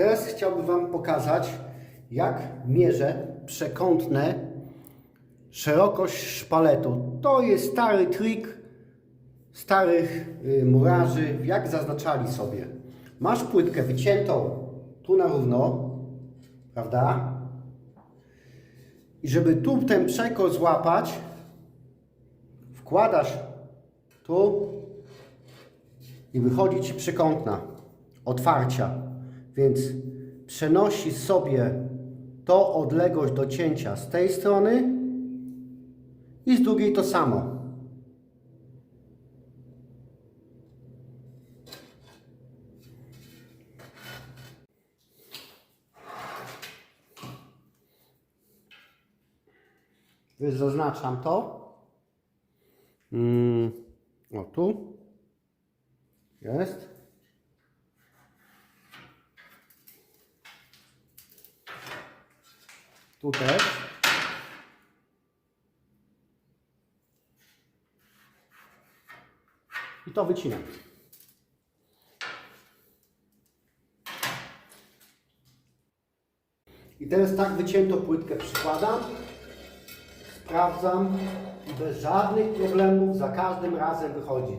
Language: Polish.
Teraz chciałbym Wam pokazać, jak mierzę przekątne szerokość szpaletu. To jest stary trik starych y, murarzy, jak zaznaczali sobie. Masz płytkę wyciętą tu na równo, prawda? I żeby tu ten przekor złapać, wkładasz tu i wychodzi Ci przekątna otwarcia. Więc przenosisz sobie to odległość do cięcia z tej strony i z drugiej to samo. Zaznaczam to. Mm, o tu. Jest. Tu też. I to wycinam. I teraz tak wyciętą płytkę przykładam, sprawdzam i bez żadnych problemów za każdym razem wychodzi.